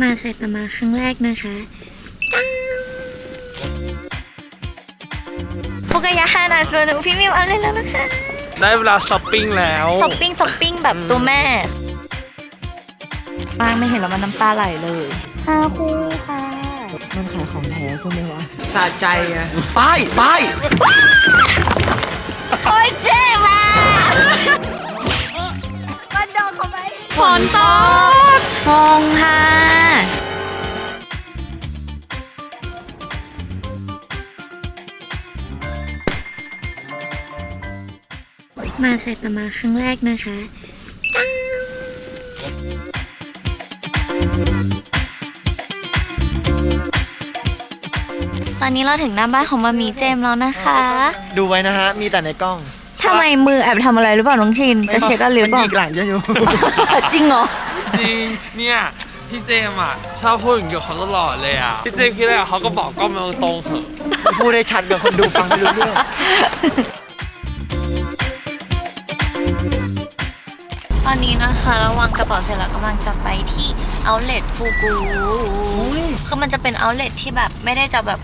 มาไซตามะครั้งแรกนะคะฟุกายะฮานาโซนุพี่มิวเอาเลยแล้วนะคะได้เวลาช้อปปิ้งแล้วช้อปปิ้งช้อปปิ้งแบบตัวแม่มากไม่เห็นแล้วมันน้ำตาไหลเลยห้าคู่ค่ะ มันขายของแท้ใช่ไหมวะสะใจไงป้ายป้ายโอ้ยเจ็บอะมันโดนเขาไหมฝนตกงงค่ะ มาไซตามะครั้งแรกนะคะตอนนี้เราถึงหน้าบ้านของมามีเจมส์แล้วนะคะ ดูไว้นะฮะ มีแต่ในกล้องทำไมมือแอบทำอะไรหรือเปล่าน้องชิน จะเช็คกันหรือเปมันล่าหยิกหลังเยอะอยู่ จริงเหรอ จริง เนี่ยพี่เจมส์อะชอบพูดอย่างเกี่ยวกับเขาตลอดเลยอะพี่เจมส์คิดอะไรอะเขาก็บอกก็มาตรงๆเถอะ พูดได้ชัดกับคนดูฟังไม่รู้เรื่อง ตอนนี้นะคะเราวางกระเป๋าเสร็จแล้วกำลังจะไปที่ outlet ฟูกูคือมันจะเป็น outlet ที่แบบไม่ได้จะแบบ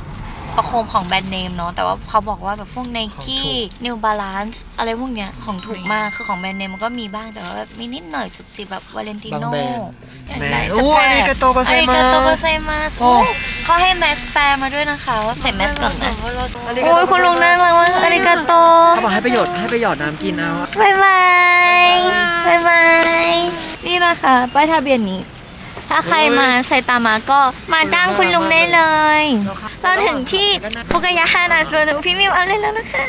ประโคมของแบรนด์เนมเนาะแต่ว่าเขาบอกว่าแบบพวก Nike New Balance อะไรพวกเนี้ยของถูกมากคือของแบรนด์เนมมันก็มีบ้างแต่ว่าแบบมีนิดหน่อยจุกจิบแบบ Valentino บางแบรนด์ อยากแหมได้โอ้สแปอาริกาโตโกไซมัสอาริกาโตโกไซมัสโอ้โอ้เขาให้แมสแปรมาด้วยนะคะว่าใส่แมสก่อนนะอาริกาโอ้ยโตคุณลุงน่ารักมากอาริกาโตเขาบอกให้ประโยชน์ให้ประโยชน์น้ำกินเอา บายบายบายบายนี่นะคะป้ายทะเบียนนี้ ถ้าใครมาไซตามะก็มาจ้างคุณลุงได้เลย เราถึงที่ฟุกายะฮานาโซนุพี่มิวเอาเลยแล้วนะคะ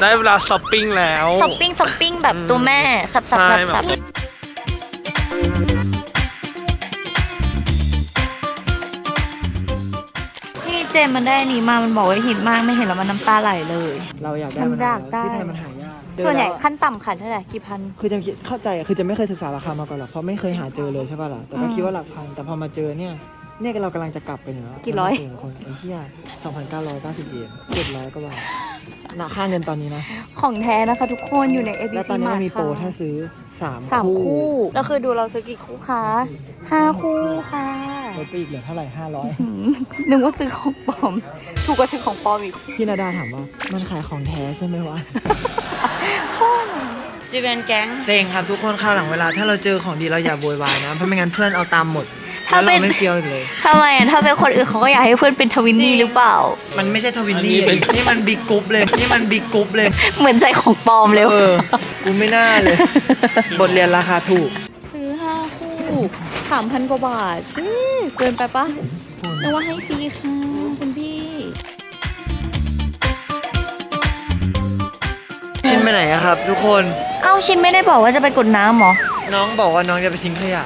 ได้เวลาช้อปปิ้งแล้วช้อปปิ้งช้อปปิ้งแบบตัวแม่สับสับใช่สับแบบสับพี่เจมส์มันได้อันนี้มา มันบอกว่าหินมากไม่เห็นแล้วมันน้ำตาไหลเลย เราอยากได้มันมันอยากได้ที่ไทยมันหายากส่วนใหญ่เจอแล้วขั้นต่ำขายเท่าไหร่กี่พัน คือจะคิดเข้าใจอะคือจะไม่เคยศึกษาราคามาก่อนหรอกเพราะไม่เคยหาเจอเลยใช่ป่ะล่ะแต่ก็อืมคิดว่าหลักพันแต่พอมาเจอเนี่ยเนี่ยเรากำลังจะกลับไปเนี่ยกี่ร้อยถึงคนไอ้เหี้ย2,990เยน700กว่าบาทหนาค่าเงินตอนนี้นะของแท้นะคะทุกคนอยู่ใน แล้ว ABC ตอนนี้ Mart มันมีโปรค่ะถ้าซื้อสามสามคู่แล้วคือดูเราซื้อกี่คู่คะห้าคู่ค่ะลดไปอีกเหลือเท่าไหร่ห้าร้อย หืมนึกว่าซื้อของปลอม ถูกกว่าซื้อของปลอมอีก พี่นาดาถามว่า มันขายของแท้ใช่ไหมวะ จีเวนแก๊ง เซ็งครับทุกคนข้าวหลังเวลา ถ้าเราเจอของดีเราอย่าโวยวายนะ เพราะไม่งั้นเพื่อนเอาตามหมดถ้าแล้วเป็เรานไม่เฟี้ยวอีกเลย ทำไมอะถ้าเป็นคนอื่นเขาก็อยากให้เพื่อนเป็นทวินนี่หรือเปล่า มันไม่ใช่ทวินนี่อันนี้เป็นนี่มันบิ๊กกรุ๊ปเลย นี่มันบิ๊กกรุ๊ปเลย เหมือนใส่ของปลอมเลยเออ กูไม่น่าเลย บทเรียนราคาถูก ซื้อห้าคู่สามพันกว่าบาทอื้อเกินไปปะนึกว่าให้ฟรีค่ะ ไปไหนอะครับ ทุกคน เอ้าชินไม่ได้บอกว่าจะไปกดน้ำเหรอ น้องบอกว่าน้องจะไปทิ้งขยะ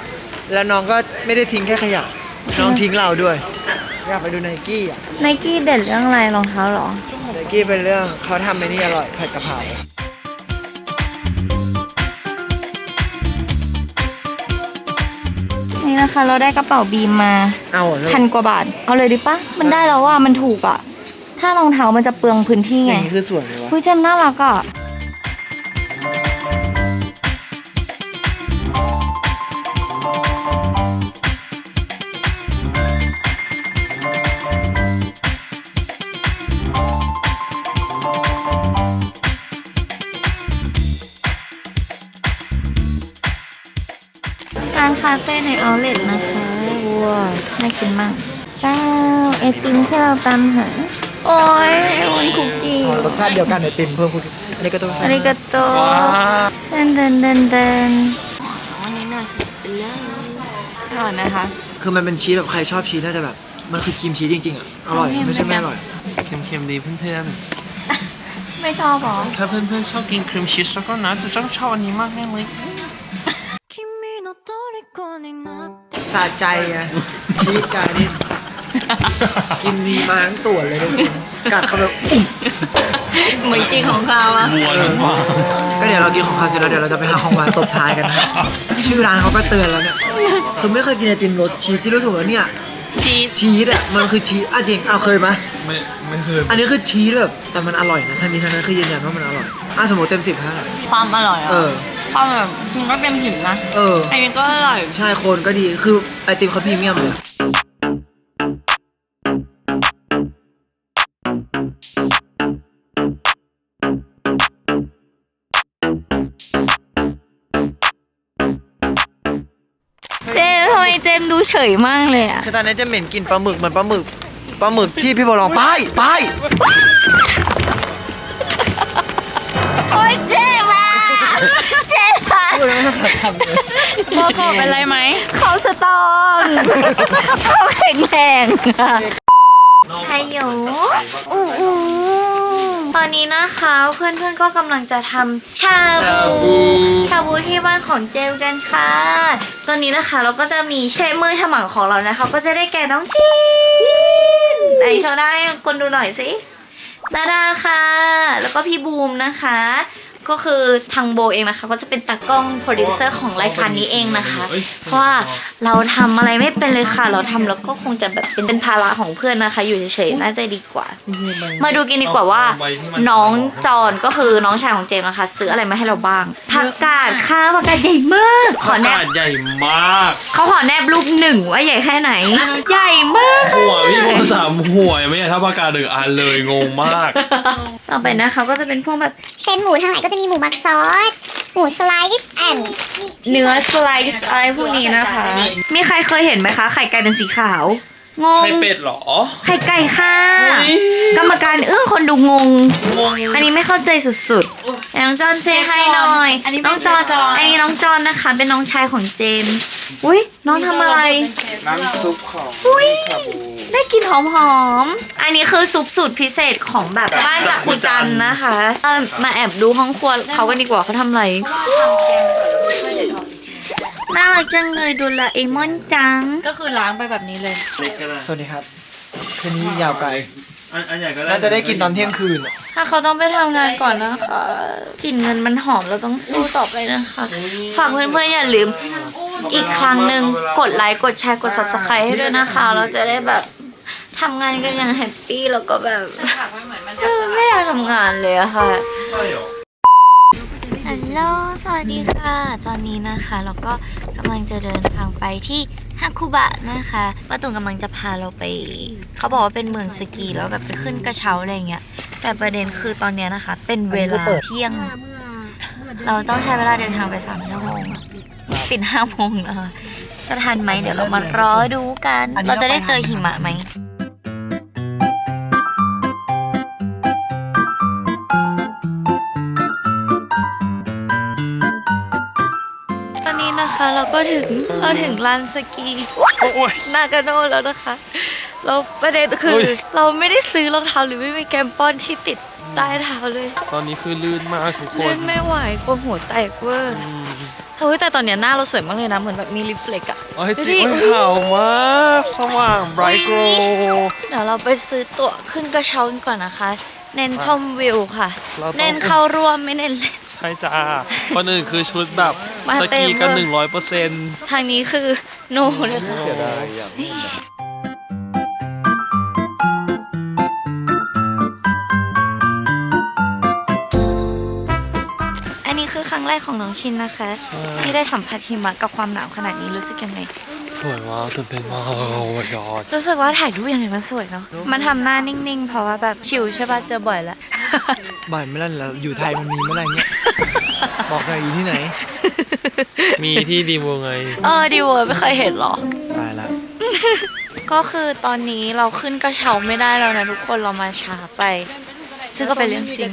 แล้วน้องก็ไม่ได้ทิ้งแค่ขยะ น้องทิ้งเราด้วย อยากไปดูไนกี้อะไนกี้เด่นเรื่องอะไรรองเท้าเหรอ ไนกี้เป็นเรื่องเขาทำไอ้นี่อร่อยผัดกะเพรานี่นะคะ เราได้กระเป๋าบีมมาเอาเหรอพันกว่าบาท เอาเลยดิปะมันได้แล้วว่ามันถูกอะ ถ้ารองเท้ามันจะเปลืองพื้นที่อไงย่างนี้คือสวยเลยวะ คุยเจมส์น่ารักอะ ช่ในออาเลตนะคะว้าน่ากินมากเจ้าไอติมที่เราตามหา โอ้ยไอวันคุกกี้รสชาติเดียวกันไอติมเพิ่มคุกกี้อันนี้ก็ต้องใช้อาริกาโตเดินเดินเดินเดินวันนี้น่าสุดๆไปเลยอร่อยนะคะ คือมันเป็นชีสแบบใครชอบชีสน่าจะแบบ มันคือครีมชีสจริงๆอะ อร่อย ไม่ใช่ไม่อร่อย เค็มๆดีเพื่อนๆไม่ชอบหรอถ้าเพื่อนๆชอบกินครีมชีสแล้วก็นะจะต้องชอบอันนี้มากแน่เลย สะใจไงชีสการนี่กินดีมาทั้งส่วนเลยทุกคนกัดเขาแบบอุ๊ยเหมือนจริงของเขาอะบัวเลยว่าก็เดี๋ยวเรากินของเขาวเสร็จแล้วเดี๋ยวเราจะไปหาของหวานตบท้ายกันนะชื่อร้านเขาก็เตือนแล้วเนี่ยคือไม่เคยกินไอติมรสชีสที่รู้สึกว่าเนี่ยชีสชีสอะมันคือชีสอะจริงเอาเคยไหมไม่ไม่เคยอันนี้คือชีสแบบแต่มันอร่อยนะทั้งนี้ทั้งนั้นคือยืนยันว่ามันอร่อยอะสมมติเต็มสิบเท่าไหร่ความอร่อยอะ เออ ตอนแบบกินก็เต็มหินนะเออ ไอ้นี่ก็อร่อย ใช่โคนก็ดีคือไอติมเขาพรีเมียมเลยเจมส์ทำเจมดูเฉยมากเลยอะ คือตอนนี้จะเหม็นกินปลาหมึกเหมือนปลาหมึกปลาหมึกที่พี่โบลองไปไปโอ๊ยเจมบอะ เจ็บอะโมโกะเป็นไรไหม เขาสตรองเขาแข็งแรงอะไฮโยอู้อูตอนนี้นะคะเพื่อนๆก็กำลังจะทำชาบู ชาบูที่บ้านของเจมส์กันค่ะ ตอนนี้นะคะเราก็จะมีเชฟมือฉมังของเรานะคะ ก็จะได้แก่น้องจีนไหนโชว์ได้คนดูหน่อยสินาดาค่ะ แล้วก็พี่บูมนะคะ ก็คือทางโบเองนะคะ ก็จะเป็นตากล้องโปรดิวเซอร์ของรายการนี้เองนะคะ เพราะว่าเราทำอะไรไม่เป็นเลยค่ะ เราทำแล้วก็คงจะแบบเป็นเป็นภาระของเพื่อนนะคะ อยู่เฉยๆน่าจะดีกว่า มาดูกันดีกว่าว่า น้องจอนก็คือน้องชายของเจมส์นะคะซื้ออะไรมาให้เราบ้างผักกาดค่ะผักกาดใหญ่มากขอแนขาบดใหญ่มากเขาขอแนบรูปหนึ่งว่าใหญ่แค่ไหน ใหญ่มากค่ะหัวพี่โบสามหัวยังไม่ใหญ่เท่าปากกาหนึ่งอันเลยงงมาก ต่อไปนะคะก็จะเป็นพวกแบบเส้นหมูทางไหนก็จะมีหมูหมักซอส หมูสไลด์แอนเนื้อสไลด์อะไรพวกนี้นะคะ มีใครเคยเห็นไหมคะ ไข่ไก่เป็นสีขาว งงไข่เป็ดเหรอ ไข่ไก่ค่ะอุ๊ยกรรมการอึ้งคนดูงง งง อันนี้ไม่เข้าใจสุดๆน้องจอนเซให้หน่อยอันนี้ไม่น้องจอนใช่จอน อันนี้น้องจอนนะคะ เป็นน้องชายของเจมส์อุ้ยน้องทำอะไร น้ำซุปของอุ้ยได้กลิ่นหอมๆ อันนี้คือซุปสูตรพิเศษของแบบบ้านจากคุจันนะคะเอ่อมาแอบดูห้องครัวเขากันดีกว่าเขาทำอะไร น่ารักจังเลยดูละเอมอนจัง ก็คือล้างไปแบบนี้เลยสวัสดีครับคืนนี้ยาวไกลอันอันใหญ่ก็ได้น่าจะได้กินตอนเที่ยงคืนอะถ้าเขาต้องไปทำงานก่อนนะคะกลิ่นเงินมันหอมเราต้องสู้ต่อไปนะคะ ฝากเพื่อนๆอย่าลืม อีกครั้งหนึ่งกดไลค์กดแชร์กด subscribe ให้ด้วยนะคะ เราจะได้แบบทำงานกันอย่างแฮปปี้แล้วก็แบบเออไม่อยากทำงานเลยอะค่ะ ใช่เหรอฮัล โหลสวัสดีค่ะ ตอนนี้นะคะเราก็กำลังจะเดินทางไปที่ฮาคุบะนะคะป้าตุงกำลังจะพาเราไป เขาบอกว่าเป็นเมืองสกีแล้วแบบไปขึ้นกระเช้าอะไรเงี้ย แต่ประเด็นคือตอนเนี้ยนะคะ เป็นเวลาเที่ยง เราต้องใช้เวลาเดินทางไปสามชั่วโมงปิดห้าโมงนะคะจะทันไหมเดี๋ยวเรามารอดูกัน เราจะได้เจอหิมะไหม นนี้นะคะเราก็ถึงเราถึงลานสกีโอ้ย นากาโนแล้วนะคะ เราประเด็นคือเฮ้ยเราไม่ได้ซื้อรองเท้าหรือไม่มีแกมปอนที่ติดใต้เท้าเลยตอนนี้คือลื่นมากทุกคเล่นนไม่ไหวกลัวหัวแตกเวอร์เฮ้ยแต่ตอนเนี้ยหน้าเราสวยมากเลยนะเหมือนแบบมีริฟเล็กอะโอ้ยดูจริดิงขาวมากสว่างไบรท์โกลเดี๋ยวเราไปซื้อตั๋วขึ้นกระเช้ากันก่อนนะคะ เน้นชมวิวค่ะ เราต้อง เน้นเข้าร่วมไม่เน้นเล่นใช่จ้าคนอื่นคือชุดแบบมาสเต็มกีกัน เลยหนึ่งร้อยเปอร์เซ็นต์ทางนี้คือโนเลยค่ะ เสียดายอย่างอันนี้คือครั้งแรกของน้องชินนะคะ ที่ได้สัมผัสหิมะกับความหนาวขนาดนี้รู้สึกยังไงส วยมากตื่นเต้นมากโอ้ my god รู้สึกว่าถ่ายรูปยังไงมันสวยเนาะมันทำหน้านิ่งๆ เพราะว่าแบบชิลใช่ป่ะเจอบ่อยแล้ว บ่อยไม่แล้วแล้วอยู่ไทยมันมีเมื่อไหร่เนี่ยบอกหน่อยอยู่ที่ไหนมีที่ดีมัวไง เออดีเวอร์ไม่เคยเห็นหรอ ตายละก็คือตอนนี้เราขึ้นกระเช้าไม่ได้แล้วนะทุกคนเรามาช้าไป ซึ่งก็เป็นเรื่องจริง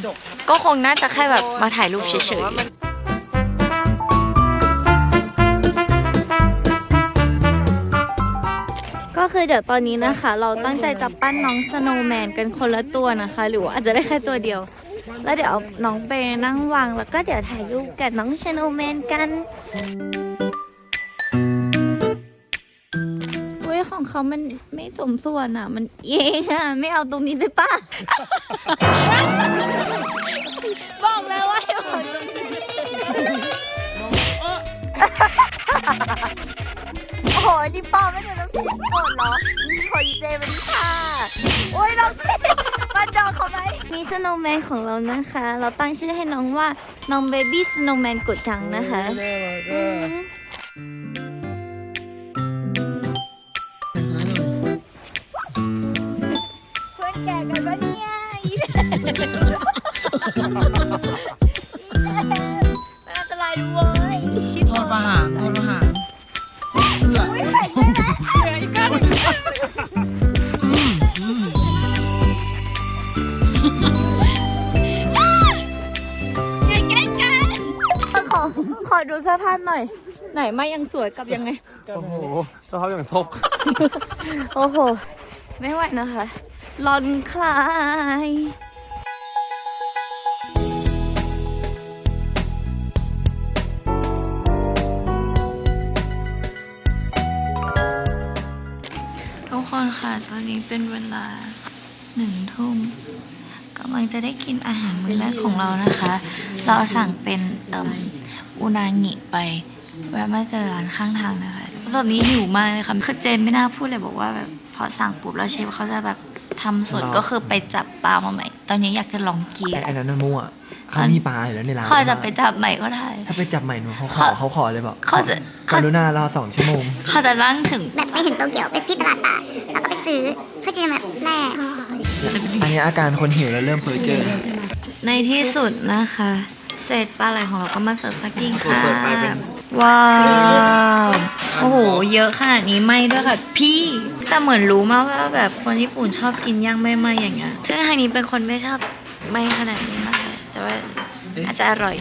ก็คงน่าจะแค่แบบมาถ่ายรูปเฉยๆ คือเดี๋ยวตอนนี้นะคะ เราตั้งใจจะปั้นน้องสโนว์แมนกันคนละตัวนะคะ หรือว่าอาจจะได้แค่ตัวเดียว แล้วเดี๋ยวเอาน้องไปนั่งวางแล้วก็เดี๋ยวถ่ายรูปกับน้องสโนว์แมนกันอุ้ยของเขามันไม่สมส่วนอะ มันเองอะไม่เอาตรงนี้ได้ปะบอกแล้วว่าให้เอาตรงนี้ โอ้โหนี่ปอไม่ได้น้ำเสียงโกรธเหรอนี่ขอยีเจมาดิค่ะ โอ้ยน้องเจมาจองเขาไหมมีสโนว์แมนของเรานะคะ เราตั้งชื่อให้น้องว่าน้องเบบี้สโนว์แมนกดจังนะคะอืมาษณ์หน่อย ไหนมายังสวยกับยังไง โอ้โหเจ้าภาพอย่างทกโอ้โห ไม่ไหวนะคะรอนคลาย ทุกคนค่ะ ตอนนี้เป็นเวลาหนึ่งทุ่มกำลังจะได้กินอาหารมื้อแรกของเรานะคะ เราสั่งเป็นเอ่ม อุนางิไปแวะมาเจอร้านข้างทางนะคะตอนนี้หิวมากเลยค่ะคือเจนไม่น่าพูดเลยบอกว่าแบบพอสั่งปุ๊บแล้วเชฟเขาจะแบบทำสดก็คือไปจับปลามาใหม่ ตอนนี้อยากจะลองกินไอ้ไอ้นั้นมันมั่วเขามีปลาอยู่แล้วในร้านเขาอาจจะไปจับใหม่ก็ได้ ถ้าไปจับใหม่หนูเขาขอเขาเขาขอเลยบอกเขาจะกเขารุณารอสองชั่วโมง เขาจะนั่งถึงแบบไปถึงโตเกียวไปที่ตลาดป่าแล้วก็ไปซื้อเพื่อจะมาแล่อันนี้อาการคนหิวแล้วเริ่มเพ้อเจอในที่สุดนะคะ เศษปลาไหลของเราก็มาเสิร์ฟสักทีค่ะเปิดไปเป็นว้าว โอ้โห เยอะขนาดนี้ไม่ด้วยค่ะ พี่ แต่เหมือนรู้มากว่าแบบคนญี่ปุ่นชอบกินย่างไม่ไหมอย่างเงี้ย ซึ่งทางนี้เป็นคนไม่ชอบไม่ขนาดนี้นะคะแต่ว่าอาจจะอร่อย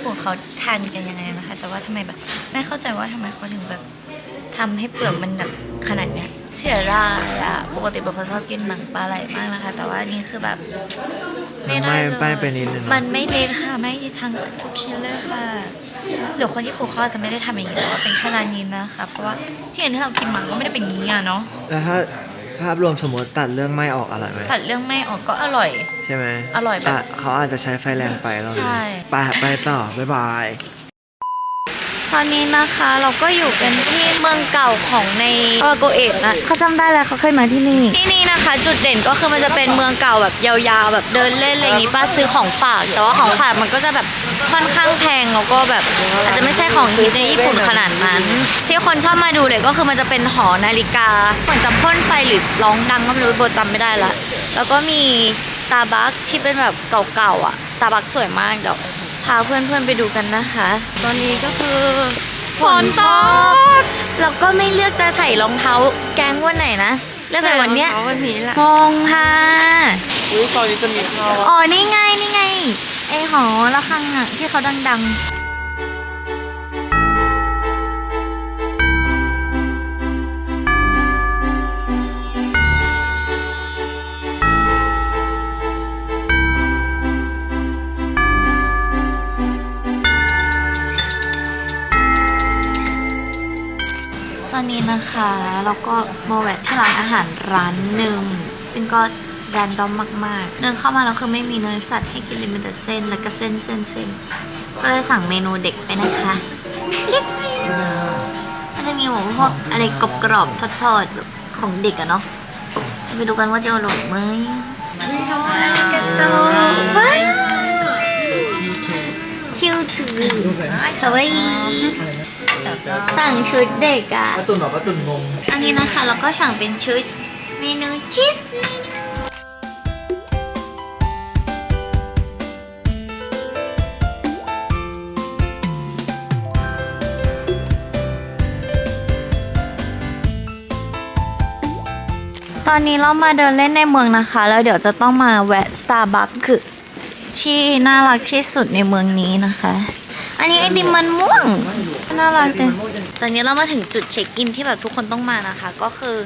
ญี่ปุ่นเขาทานกันยังไงนะคะ แต่ว่าทำไมแบบไม่เข้าใจว่าทำไมเขาถึงแบบทำให้เปลือกมันแบบขนาดเนี้ยเสียดายอะปกติเป็นคนชอบกินหนังปลาไหลมากนะคะ แต่ว่านี่คือแบบไม่ได้เลยไม่ไปนิดนึงมันไม่เละค่ะไม่ทั้งทุกชิ้นเลยค่ะหรือคนญี่ปุ่นเขาอาจจะไม่ได้ทำอย่างนี้แต่ว่าเป็นแค่ร้านนี้นะคะ เพราะว่าที่อื่นที่เรากินมาก็ไม่ได้เป็นอย่างนี้อะเนาะแล้วถ้า ภาพรวมสมมติตัดเรื่องไม่ออกอร่อยไหมตัดเรื่องไม่ออกก็อร่อย ใช่ไหมอร่อยแบบอะเขาอาจจะใช้ไฟแรงไปแล้วใช่ ไปไปต่อ บ๊ายบาย ตอนนี้นะคะเราก็อยู่กันที่เมืองเก่าของในออโกเอะนะเขาจำได้แล้วเขาเคยมาที่นี่ ที่นี่นะคะ จุดเด่นก็คือมันจะเป็นเมืองเก่าแบบยาวๆ แบบเดินเล่นอะไรอย่างนี้ป้าซื้อของฝาก แต่ว่าของฝากมันก็จะแบบค่อนข้างแพงแล้วก็แบบอาจจะไม่ใช่ของฮิตในญี่ปุ่นขนาดนั้น ที่คนชอบมาดูเลยก็คือมันจะเป็นหอนาฬิกาเหมือนจะพ่นไฟหรือร้องดังก็ไม่รู้โบจำไม่ได้ละแล้วก็มี Starbucks ที่เป็นแบบเก่าๆอะ Starbucks สวยมากเดี๋ยวพาเพื่อนๆไปดูกันนะคะ ตอนนี้ก็คือฝนตกแล้วก็ไม่เลือกจะใส่รองเท้าแก๊งวันไหนนะเลือกใส่วันเนี้ยวันนี้แหละงงค่ะอุ้ยตอนนี้จะมีข้าวอ๋อนี่ไงนี่ไงไอหอระฆังอะที่เขาดังๆ นนี้นะคะเราก็มาแวะที่ร้านอาหารร้านหนึ่ง ซึ่งก็แรนดอมมากๆ เดินเข้ามาแล้วคือไม่มีเนื้อสัตว์ให้กินเลยมีแต่เส้น แล้วก็เส้นเส้นเส้นก็เลยสั่งเมนูเด็กไปนะคะ Kids menu มันจะมีแบบพวกอะไรกรอบๆทอดๆแบบของเด็กอะเนาะไปดูกันว่าจะอร่อยไหมอะไรกันต่อว้าวคิวจูคาวาอิ สั่งชุดเด็กอะป้าตุนบอกป้าตุนงงอันนี้นะคะเราก็สั่งเป็นชุดเมนูคิสเมนูตอนนี้เรามาเดินเล่นในเมืองนะคะ แล้วเดี๋ยวจะต้องมาแวะ Starbucks คือที่น่ารักที่สุดในเมืองนี้นะคะ อันนี้ไอติมมันม่วง น่ารักเลยตอนนี้เรามาถึงจุดเช็คอินที่แบบทุกคนต้องมานะคะ ก็คือ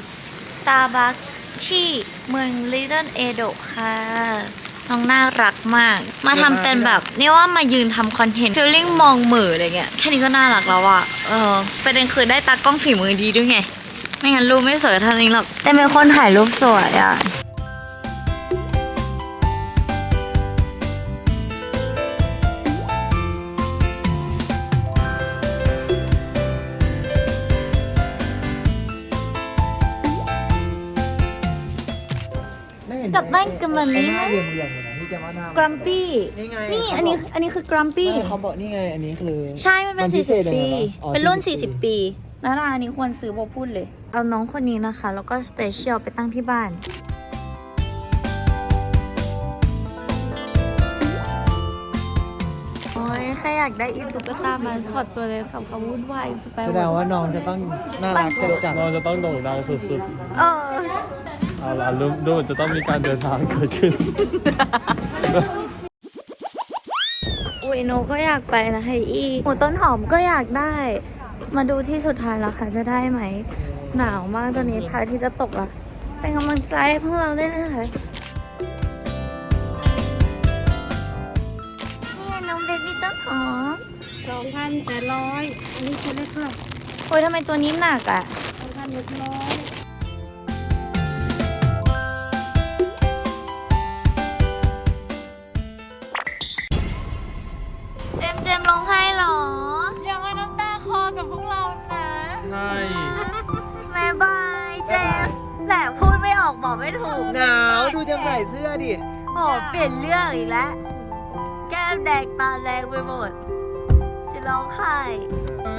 Starbucks ที่เมือง Little Edo ค่ะ น้องน่ารักมาก มาทำเป็นแบบนี่ว่ามายืนทำคอนเทนต์ฟิลลิ่งมองมืออะไรเงี้ย แค่นี้ก็น่ารักแล้วอะเออประเด็นคือได้ตากล้องฝีมือดีด้วยไง ไม่งั้นรูปไม่สวยเท่านี้หรอก แต่เป็นคนถ่ายรูปสวยอะ กับบ้านกันแบบนี้หนะกรัมปี้นี่ไงนี่อันนี้อันนี้คือกรัมปี้ เขาบอกนี่ไงอันนี้คือ ใช่ มันเป็น40 ปีเป็นรุ่น40 ปี นาราอันนี้ควรซื้อโบพูดเลย เอาน้องคนนี้นะคะ แล้วก็สเปเชียลไปตั้งที่บ้าน โอ้ยใครอยากได้อีตุ๊กตามาถอดตัวเลยค่ะเขาวุ่นวายแสดงว่าน้องจะต้องน่ารักจัดจัดเรจะต้องโด่งดังสุดเออ เอาล่ะดูดูเหมือนจะต้องมีการเดินทางเกิดขึ้น อุยโนก็อยากไปนะไฮอีหมูต้นหอมก็อยากได้ มาดูที่สุดท้ายแล้วค่ะจะได้ไหม หนาวมากตอนนี้พระอาที่จะตกละเป็นกำลังใจให้พวกเราด้วยนะคะนี่น้องเบบี้ต้นหอมสองพันแปดร้อยอันนี้คือเล็กค่ะโอ้ยทำไมตัวนี้หนักอะสองพันหกร้อย บอกไม่ถูกหนาวดูจำใส่เสื้อดิ โอ้เปลี่ยนเรื่องอีกแล้ว แก้มแดงตาแดงไปหมด จะร้องไห้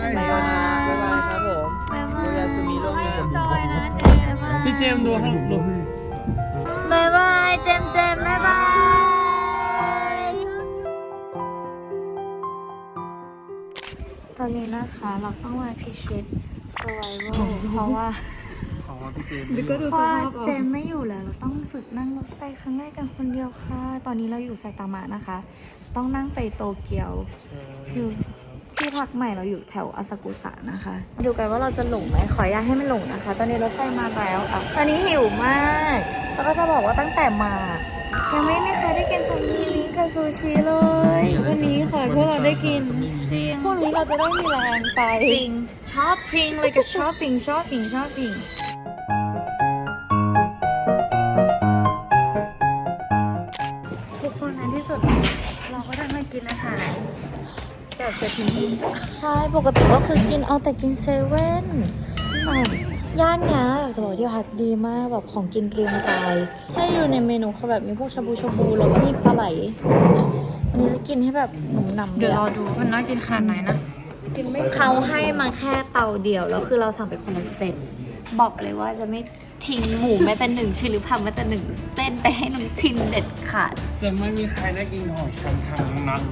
บ๊ายบาย บ๊ายบายครับผมบายบาโยยยาสุมิโลกนี้จอยนะเจมส์พี่เจมส์ดูครับดูบายบายเจมส์เจมส์บายบายตอนนี้นะคะเราต้องมาพิชิต survival เพราะว่า ขอพี่เจมส์เพราะว่าเจมไม่อยู่แล้ว เราต้องฝึกนั่งรถไฟครั้งแรกกันคนเดียวค่ะ ตอนนี้เราอยู่ไซตามะนะคะ ต้องนั่งไปโตเกียว อยู่ที่พักใหม่เราอยู่แถวอาซากุสะนะคะ ดูกันว่าเราจะหลงไหมขออนุญาตให้ไม่หลงนะคะ ตอนนี้รถไฟมาแล้วอะตอนนี้หิวมาก แล้วก็จะบอกว่าตั้งแต่มายังไม่มีใครได้กินซามิมิกับซูชิเลย วันนี้ค่ะพวกเราได้กินจริงพวกนี้เราจะได้มีแรงไปจริงช้อปปิ้งเลยกับช้อปปิ้งช้อปปิ้งช้อปปิ้ง แบบเศรษฐีใช่ปกติก็คือกินเอาแต่กินเซเว่นแบบย่านเนี้ยอยากจะบอกที่พักดีมากแบบของกินเกรียงไกรให้ดูในเมนูเขาแบบมีพวกชาบูชาบูแล้วก็มีปลาไหลวันนี้จะกินให้แบบหนุ่มหนำเดี๋ยวรอดูมันน่ากินขนาดไหนนะเขาให้มาแค่เตาเดียวแล้วคือเราสั่งไปคนละเซตบอกเลยว่าจะไม่ทิ้งหมูแม้แต่หนึ่งชิ้นหรือผักแม้แต่หนึ่งเส้นไปให้น้องชินเด็ดขาด จะไม่มีใครได้กินของฉันทั้งนั้น